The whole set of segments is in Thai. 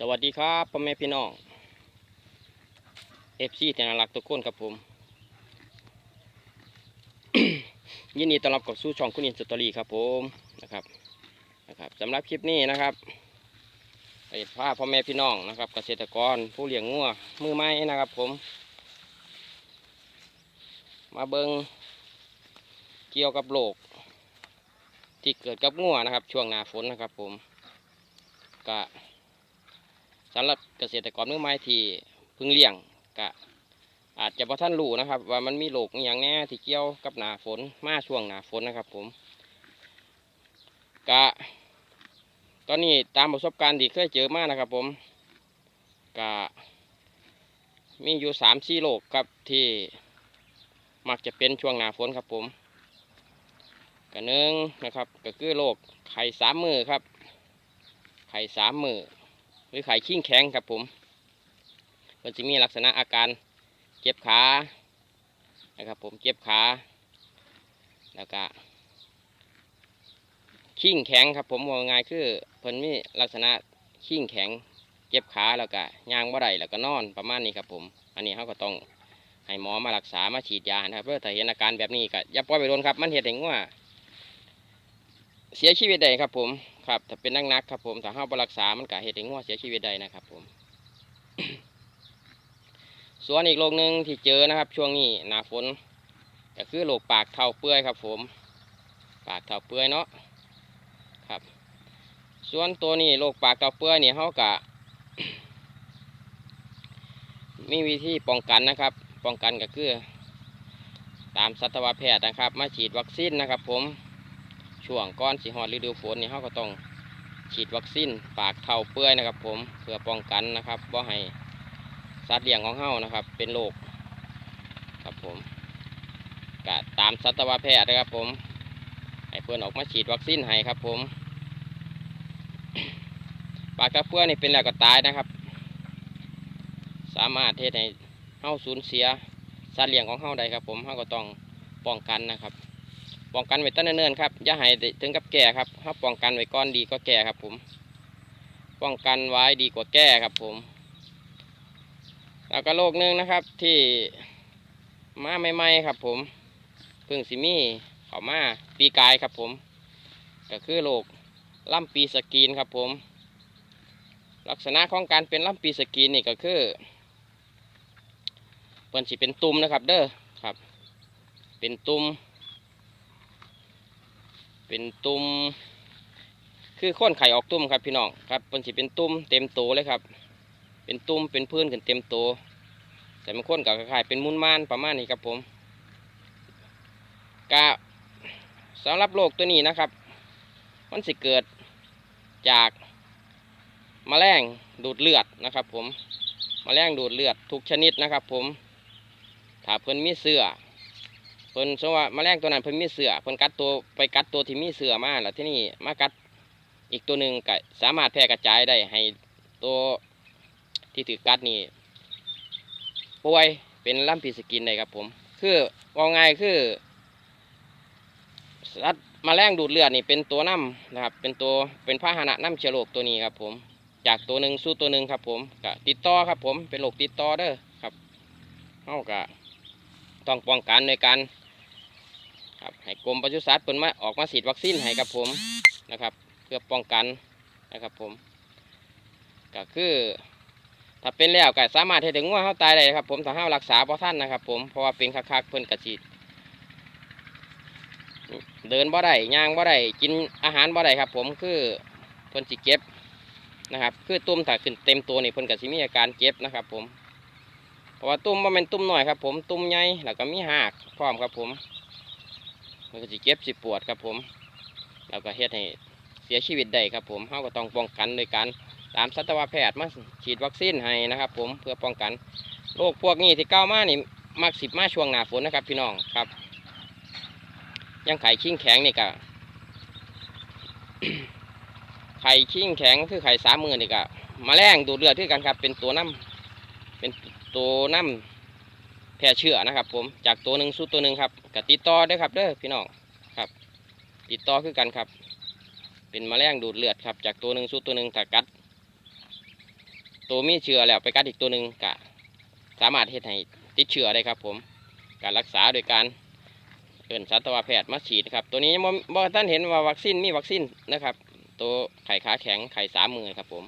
สวัสดีครับพ่อแม่พี่น้องเอฟซีที่นารักทุกคนครับผม ยินดีต้อนรับกับสู่ช่องคุณอินสตอรี่ครับผมนะครับนะครับสำหรับคลิปนี้นะครับไปพาพ่อแม่พี่น้องนะครับ เกษตรกรผู้เลี้ยงงัวมือไม้นะครับผม มาเบิงเกี่ยวกับโรคที่เกิดกับงัวนะครับ ช่วงหน้าฝนนะครับผมก็ สำหรับเกษตรกรมือใหม่ที่เพิ่งเลี้ยงก็อาจจะพอท่านรู้นะครับ ว่ามันมีโรคอย่างแน่ที่เกี่ยวกับหนาฝนมาช่วงหนาฝนนะครับ ผมก็ตอนนี้ตามประสบการณ์ที่เคยเจอมานะครับ ผมก็มีอยู่สามสี่โรคครับที่มักจะเป็นช่วงหนาฝนครับ ผมก็หนึ่งนะครับ ก็คือโรคไข่สามมือครับ ไข่สามมือ รือไข่ขิ้งแข็งครับผมมันจะมีลักษณะอาการเจ็บขานะครับผมเจ็บขาแล้วก็ขิ้งแข็งครับผมว่าง่ายคือเพิ่นมีลักษณะขิ้งแข็งเจ็บขาแล้วก็ย่างบ่ได้แล้วก็นอนประมาณนี้ครับผม อันนี้เขาก็ต้องให้หมอมารักษามาฉีดยานะครับเพื่อถ้าเห็นอาการแบบนี้ก็อย่าปล่อยไปโดนครับ มันเห็ดให้งัว เสียชีวิตได้ครับ ผมครับถ้าเป็นนักนักครับผมถ้าเฮาบรักษามันก็เฮ็ดให้งัวเสียชีวิตได้นะครับ ผม ส่วนอีกโรคหนึ่งที่เจอนะครับ ช่วงนี้หนาฝนก็คือโรคปากเท่าเปื่อยครับ ผม ปากเท่าเปื่อยเนาะครับ ส่วนตัวนี้โรคปากเท่าเปื่อยนี่เฮาก็มีวิธีป้องกันนะครับ ป้องกันก็คือ ตามสัตวแพทย์นะครับ มาฉีดวัคซีนนะครับ ผม ช่วงก้อนสีหอดฤดูฝนนี่เขาก็ต้องฉีดวัคซีนปากเท่าเปื่อยนะครับ ผมเพื่อป้องกันนะครับว่าให้สัตว์เลี้ยงของเฮานะครับ เป็นโรคครับผมก็ตามสัตวแพทย์นะครับ ผมให้เพื่อนออกมาฉีดวัคซีนให้ครับ ผม ปากเท่าเปื่อยนี่เป็นแล้วก็ตายนะครับ สามารถเทศให้เฮาสูญเสียสัตว์เลี้ยงของเฮาได้ครับ ผมเฮาก็ต้องป้องกันนะครับ ป้องกันไว้ตั้งเนิ่นๆครับอย่าให้ถึงกับแก่ครับถ้าป้องกันไว้ก่อนดีก็แก่ครับ ผม ป้องกันไว้ดีกว่าแก้ครับ ผม แล้วก็โรคหนึ่งนะครับ ที่มาใหม่ๆครับ ผมพิ่งสิมีเขามาปีกายครับ ผม ก็คือโรคล่ำปีสกรีนครับ ผม ลักษณะของการเป็นล่ำปีสกรีนนี่ก็คือเพิ่นสิเป็นตุ่มนะครับ เด้อครับ เป็นตุ่ม เป็นตุ่มคือค้นไข่ออกตุ่มครับพี่น้องครับมันสิเป็นตุ่มเต็มโตเลยครับ เป็นตุ่มเป็นพื้นขึ้นเต็มโตแต่มันค้นกับคล้ายๆเป็นมุนมานประมาณนี้ครับผมกะสำหรับโรคตัวนี้นะครับ มันสิเกิดจากแมลงดูดเลือดนะครับผมแมลงดูดเลือดทุกชนิดนะครับ ผมถ้าเพิ่นมีเสื้อ เพิ่นสมมุติว่าแมลงตัวนั้นเพิ่นมีเสือเพิ่นกัดตัวไปกัดตัวที่มีเสือมาแล้วที่นี่มากัดอีกตัวหนึ่งก็สามารถแพร่กระจายได้ให้ตัวที่ถือกัดนี่ป่วยเป็นล่ำปีสกินได้ครับผม คือว่าง่ายคือสัตว์แมลงดูดเลือดนี่เป็นตัวน้ำนะครับ เป็นตัวเป็นพาหนะน้ำเชื้อโรคตัวนี้ครับผม จากตัวหนึ่งสู่ตัวหนึ่งครับผมก็ติดต่อครับผมเป็นโรคติดต่อเด้อครับเฮาก็ต้องป้องกันในการ ครับให้กรมปศุสัตว์เปินมาออกมาฉีดวัคซีนให้กับผมนะครับ เพื่อป้องกันนะครับผม ก็คือ ถ้าเป็นแล้วก็สามารถให้ถึงว่าเขาตายได้ครับ ผมถ้าเขารักษาพอท่านนะครับ ผมเพราะว่าเป็นคักๆเพิ่นกระฉีดเดินบ่ได้ย่างบ่ได้กินอาหารบ่ได้ครับ ผมคือเพิ่นสิเก็บนะครับ คือตุ่มถ้าขึ้นเต็มตัวนี่เพิ่นก็สิมีอาการเจ็บนะครับ ผม เพราะว่าตุ่มบ่แม่นตุ่มหน้อยครับ ผมตุ่มใหญ่แล้วก็มีหากพร้อมครับผม มันก็สิเจ็บสิปวดครับผมแล้วก็เฮ็ดให้เสียชีวิตได้ครับผมเราก็ต้องป้องกันโดยการตามสัตวแพทย์มาฉีดวัคซีนให้นะครับ ผมเพื่อป้องกันโรคพวกนี้ที่เก้ามานี่มักสิบมาช่วงหนาฝนนะครับ พี่น้องครับ ยังไข่ขิ้งแข็งนี่ก็ไข่ขิ้งแข็งคือไข่สามมือนี่ก็มแมลงดูดเลือดด้วยกันครับ เป็นตัวน้ำเป็นตัวน้ำ แพร่เชื้อนะครับ ผมจากตัวหนึ่งสู่ตัวหนึ่งครับกับติดต่อด้อครับเด้อพี่น้องครับ ติดต่อคือกันครับ เป็นแมลงดูดเลือดครับ จากตัวหนึ่งสู่ตัวหนึ่งถ้ากัด ตัวมีเชื้อแล้วไปกัดอีกตัวหนึ่งกะสามารถเฮ็ดให้ติดเชื้อได้ครับ ผมการรักษาโดยการเอินสัตวแพทย์มาฉีดครับ ตัวนี้บ่บ่ท่านเห็นว่าวัคซีนมีวัคซีนนะครับ ตัวไข่ขาแข็งไข่สามมือครับ ผม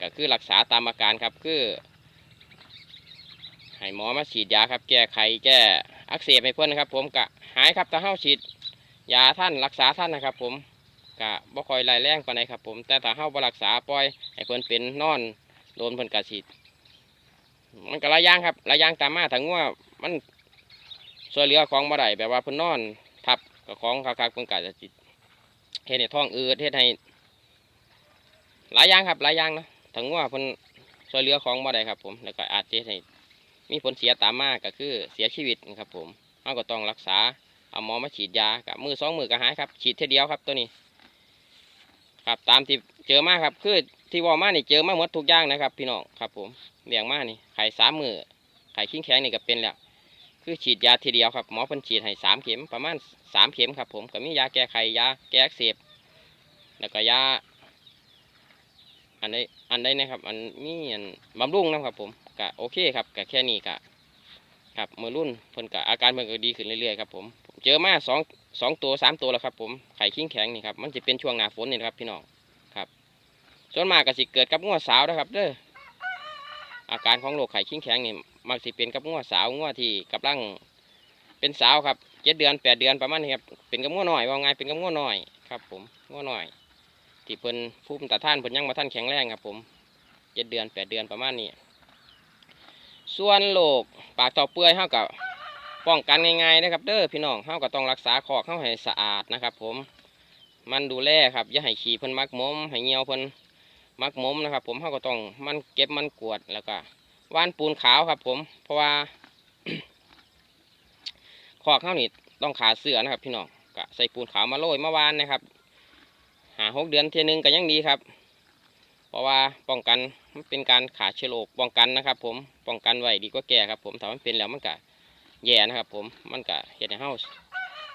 ก็คือรักษาตามอาการครับคือ ให้หมอมาฉีดยาครับ แก้ไขแก้อักเสบให้เพื่อนนะครับ ผมกะหายครับถ้าเฮาฉีดยาท่านรักษาท่านนะครับ ผมกะบ่คอยไล่แรงปานใดครับ ผมแต่ถ้าเฮาบ่รักษาปล่อยให้เพื่อนเป็นนอนโดนเพิ่นกะฉีดมันก็หลาย่างครับหลาย่างตามมาถ้างัวมันช่วยเหลือของบ่ได้แบบว่าเพิ่นนอน ทับกับของคักๆเพิ่นก็จะจิเฮ็ดให้ท้องอืดเฮ็ดให้หลายอย่างครับหลายอย่างนะถึงว่าเพิ่นช่วยเหลือของบ่ได้ครับ ผมแล้วก็อาจจะให้ มีผลเสียตามมาก็คือเสียชีวิตนะครับผมเราก็ต้องรักษาเอาหมอมาฉีดยากับมือสองมือก็หายครับฉีดเท่เดียวครับตัวนี้ ครับตามที่เจอมาครับคือที่ว่ามานี่เจอมาหมดทุกอย่างนะครับ พี่น้องครับผมเลี้ยงมานี่ไข่สามมือไข่ขิ้งแข็งนี่ก็เป็นแล้วคือฉีดยาทีเดียวครับหมอเพิ่นฉีดให้สามเข็มประมาณสามเข็มครับ ผมก็มียาแก้ไขยาแก้อักเสบแล้วก็ยาอันใดอันใดนะครับ อันมีอันบำรุงนะครับผม ก็โอเคครับก็แค่นี้ก็ครับมือรุ่นเพิ่นก็อาการเพิ่นก็ดีขึ้นเรื่อยๆครับผมผมเจอมาสองสองตัวสามตัวแล้วครับผมไข่ขิงแข็งนี่ครับมันจะเป็นช่วงหน้าฝนนี่นครับพี่น้องครับ ส่วนมากก็สิเกิดกับงัวสาวนะครับเด้ออาการของโรคไข่ขิงแข็งนี่มักสิเป็นกับงัวสาวงัวที่กำลังเป็นสาวครับเจ็ดเดือนแปดเดือนประมาณนี้ครับเป็นกับงัวน้อยว่าไงเป็นกับงัวน้อยครับ ผมงัวน้อย ที่เพิ่นภูมิต้านทานเพิ่นยังมาท่านแข็งแรงครับ ผมเจ็ดเดือนแปดเดือนประมาณนี้ ส่วนโรคปากต่อเปื่อยเฮากับป้องกันง่ายๆนะครับ เด้อพี่น้องเฮาก็ต้องรักษาคอกเฮาให้สะอาดนะครับ ผมมันดูแลครับอย่าให้ขี้เพิ่นมักมมให้เหี่ยวเพิ่นมักมมนะครับ ผมเฮาก็ต้องมันเก็บมันกวดแล้วก็ว่านปูนขาวครับ ผมเพราะว่าคอกเฮานี่ต้องขาเสือนะครับ พี่น้องก็ใส่ปูนขาวมาโรยเมาวานนะครับ หาหกเดือนเทียนึงก็ยังดีครับ เพราะว่าป้องกันมันเป็นการขาดเชื้อโรคป้องกันนะครับ ผมป้องกันไว้ดีกว่าแก่ครับ ผมถ้ามันเป็นแล้วมันก็แย่นะครับ ผมมันก็เฮ็ดให้เฮา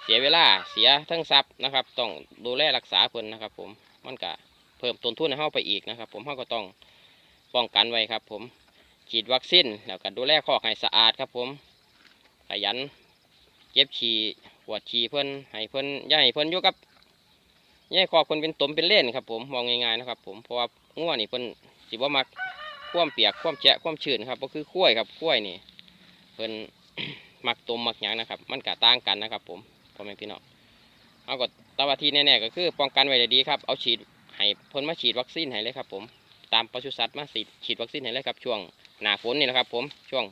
เสียเวลาเสียทั้งทรัพย์นะครับ ต้องดูแลรักษาเพิ่นนะครับ ผมมันก็เพิ่มต้นทุนให้เฮาไปอีกนะครับ ผมเฮาก็ต้องป้องกันไว้ครับ ผมฉีดวัคซีนแล้วก็ดูแลคอกให้สะอาดครับ ผมขยันเก็บฉี่ปวดฉี่เพิ่นให้เพิ่นย่าให้เพิ่นอยู่กับย่คอกเพิ่นเป็นตมเป็นเล่นครับ ผมมองง่ายๆนะครับ ผมเพราะว่า งัวนี่เพิ่นสิบ่มักคว่ำเปียกคว่ำแฉะคว่ำชื้นครับก็คือข้วยครับข้วยนี่เพิ่นมักตมมักหยังนะครับ มันกะต่างกันนะครับ ผมพ่อแม่พี่น้องเอาก็ตาวาทีแน่ๆก็คือป้องกันไว้ด้ดีครับเอาฉีดให้เพิ่นมาฉีดวัคซีนให้เลยครับ ผมตามปศุสัตว์มาฉีดฉีดวัคซีนให้เลยครับ ช่วงหน้าฝนนี่นะครับ ผมช่วง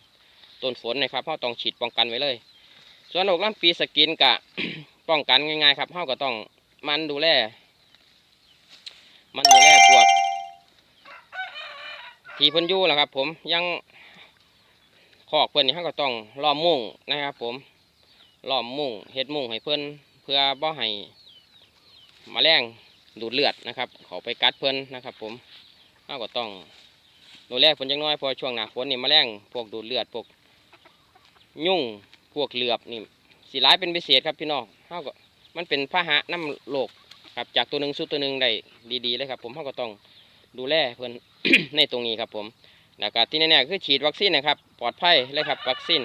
ต้นฝนนะครับเราต้องฉีดป้องกันไว้เลย ส่วนโรคลำปีสกินกะป้องกันง่ายๆครับเราก็ต้องมันดูแลมันดูแลพวก ที่เพิ่นอยู่แหละครับ ผมยังคอกเพิ่นนี่เขาก็ต้องล้อมมุ้งนะครับ ผมล้อมมุ้งเฮ็ดมุ้งให้เพิ่นเพื่อบ่ให้มแมลงดูดเลือดนะครับ เขาไปกัดเพิ่นนะครับ ผมเขาก็ต้องดูแลเพิ่นจังน้อยพอช่วงหนาฝนนี่มแมลงพวกดูดเลือดพวกยุ่งพวกเหลือบนี่สิร้ายเป็นพิเศษครับพี่น้องเขาก็มันเป็นพาหะน้ำโลกครับจากตัวหนึ่งสู่ตัวหนึ่งได้ดีๆเลยครับ ผมเขาก็ต้องดูแลเพื่อน ในตรงนี้ครับผมแล้วก็ที่แน่ๆคือฉีดวัคซีนนะครับ ปลอดภัยเลยครับ วัคซีน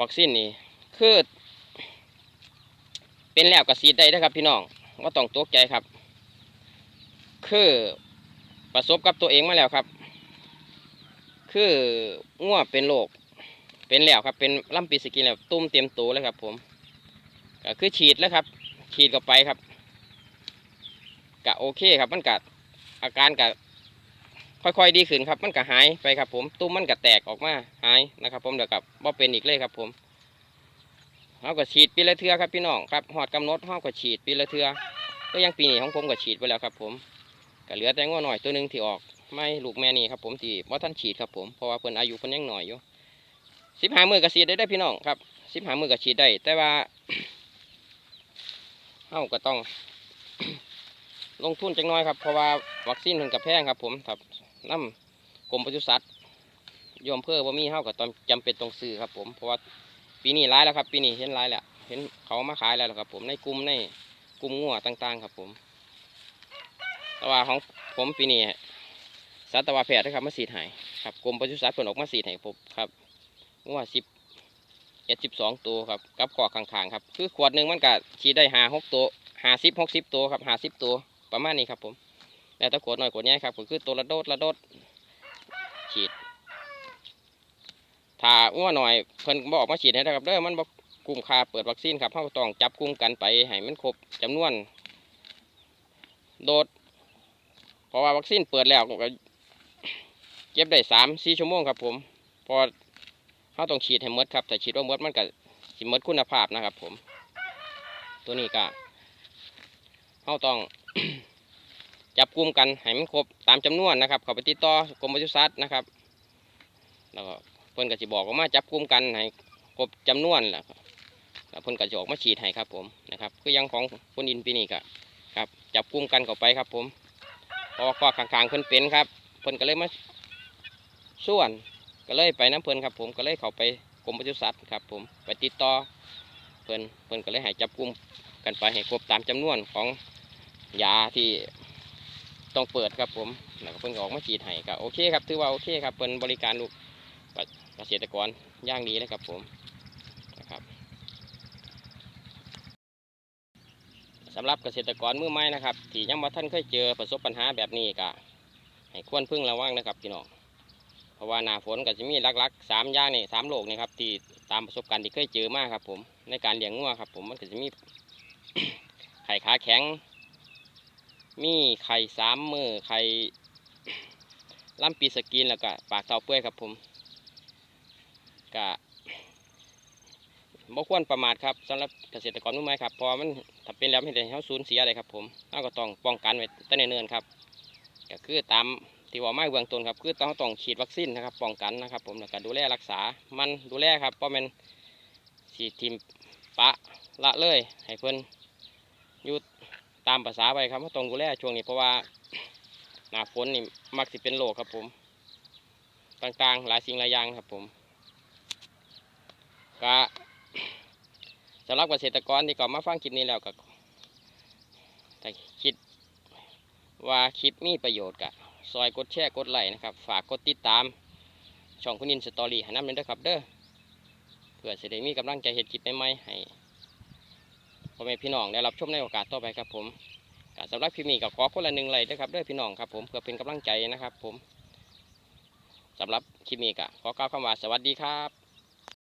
วัคซีนนี่คือ เป็นแล้วก็ฉีดได้นะครับ พี่น้องก็ต้องตกใจครับ คือประสบกับตัวเองมาแล้วครับ คือง่วเป็นโรคเป็นแล้วครับ เป็นลำปีสกินแล้วตุ้มเต็มตัวเลยครับ ผมก็คือฉีดแล้วครับ ฉีดเข้าไปครับกะโอเคครับมันกะ อาการกะค่อยๆดีขึ้นครับมันกะหายไปครับ ผมตุ้มมันกะแตกออกมาหายนะครับ ผมเดี๋ยวกับบ่เป็นอีกเลยครับ ผมเขาก็ฉีดปีละเทือครับพี่น้องครับหอดกำนดเขาก็ฉีดปีละเทือก็ยังปีนี้ของผมก็ฉีดไปแล้วครับ ผมก็เหลือแต่ง้อหน่อยตัวหนึ่งที่ออกไม่ลูกแม่นี่ครับผมที่ว่าท่านฉีดครับผมเพราะว่าเพิ่นอายุเพิ่นยังหน่อยอยู่สิบห้ามือก็ฉีดได้ได้พี่น้องครับสิบห้ามือก็ฉีดได้แต่ว่าเฮาก็ต้อง ลงทุนจังน้อยครับเพราะว่าวัคซีนเพิ่นกับแพงครับผมครับน้ำกรมปศุสัตว์ยอมเพื่อว่ามีเฮาก็ต้องจำเป็นต้องซื้อครับ ผมเพราะว่าปีนี้ร้ายแล้วครับ ปีนี้เห็นร้ายแล้วเห็นเขามาขายแล้วครับ ผมในกลุ่มในกลุ่มงัวต่างๆ ครับ ผมแต่ว่าของผมปีนี้สัตวแพทย์นะครับมาฉีดให้ครับกรมปศุสัตว์เพิ่นออกมาฉีดให้ผมครับว่าสิบเอ็ดสิบสองตัวครับกับขอกข้างๆครับคือขวดหนึ่งมันก็ฉีดได้หาหกตัวหาสิบหกสิบตัวครับหาสิบตัว ประมาณนี้ครับผมแล้วถ้าขวดหน่อยขวดใหญ่ครับก็คือตัวละโดดละโดดฉีดถ้าอ้วนหน่อยเพิ่นบอกมาฉีดให้นะครับเด้อมันบอกกลุ่มค่าเปิดวัคซีนครับเขาต้องจับกลุ่มกันไปให้มันครบจำนวน โดดเพราะว่าวัคซีนเปิดแล้วก็เก็บได้สามสี่ชั่วโมงครับผม พอเขาต้องฉีดให้หมดครับแต่ฉีดว่าหมดมันก็สิหมดคุณภาพนะครับผม ตัวนี้ก็เขาต้อง จับกลุ่มกันให้มันครบตามจำนวนนะครับเขาไปติดต่อกรมปศุสัตว์นะครับ แล้วก็เพิ่นก็สิบอกว่ามาจับกลุ่มกันให้ครบจำนวนแล้วแล้วเพิ่นก็จะออกมาฉีดให้ครับผมนะครับ คือยังของคนอินปีนี่ก็ครับ จับกลุ่มกันเข้าไปครับผมพอข้อข้างๆเพิ่นเป็นครับเพิ่นก็เลยมาส่วนก็เลยไปน้ำเพิ่นครับ ผมก็เลยเข้าไปกรมปศุสัตว์ครับ ผมไปติดต่อเพิ่นเพิ่นก็เลยให้จับกลุ่มกันไปให้ครบตามจำนวนของ ยาที่ต้องเปิดครับผมแล้วก็เพิ่นก็ออกมาฉีดให้ก็โอเคครับถือว่าโอเคครับเพิ่นบริการลูกเกษตรกรย่างดีเลยครับผมนะครับสำหรับเกษตรกรมือใหม่นะครับที่ยังบ่ท่านเคยเจอประสบปัญหาแบบนี้ก็ให้ควรพึ่งระวังนะครับพี่น้องเพราะว่าหน้าฝนก็จะมีหลักๆสามย่างนี่สามโรคนี่ครับที่ตามประสบการณ์ที่เคยเจอมากครับผมในการเลี้ยงงัวครับผมมันก็จะมีไข่ขาแข็ง มีไข่สามมือไข่ล่ำปีสกินแล้วก็ปากเท้าเปื่อยครับผมก็บ่ควรประมาทครับสำหรับเกษตรกรมือใหมครับพอมันถ้าเป็นแล้วไม่ได้เขาสูญเสียอะไรครับผมเราก็ต้องป้องกันไว้ตั้งแต่เนินๆครับก็คือตามที่ว่าไม้เบื้องต้นครับคือต้องต้องฉีดวัคซีนนะครับป้องกันนะครับ ผมแล้วก็ดูแลรักษามันดูแลครับเพราะมันฉีดทิมปะละเลยให้เพิ่นอยู่ ตามภาษาไปครับเขาต้องดูแลช่วงนี้เพราะว่าหนาฝนนี่มักสิเป็นโรคครับผม ต่างๆ หลายสิ่งหลายอย่างครับผมก็สำหรับเกษตรกรที่ก็มาฟังคลิปนี้แล้วก็ถ้าคิดว่าคลิปมีประโยชน์ก็ซอยกดแชร์กดไลค์นะครับ ฝากกดติดตาม ช่องคุณนินสตอรี่ห้น้ำเล่นด้วยครับเด้อเพื่อจะได้มีกำลังใจเห็ดคลิปใหม่ๆให้ พ่อแม่พี่น้องได้รับชมในโอกาสต่อไปครับผมก็สำหรับพี่มีกับขอคนละหนึ่งเลยนะครับด้วยพี่น้องครับผมเพื่อเป็นกำลังใจนะครับผมสำหรับคลิปนี้ก็ขอกล่าวคำว่าสวัสดีครับ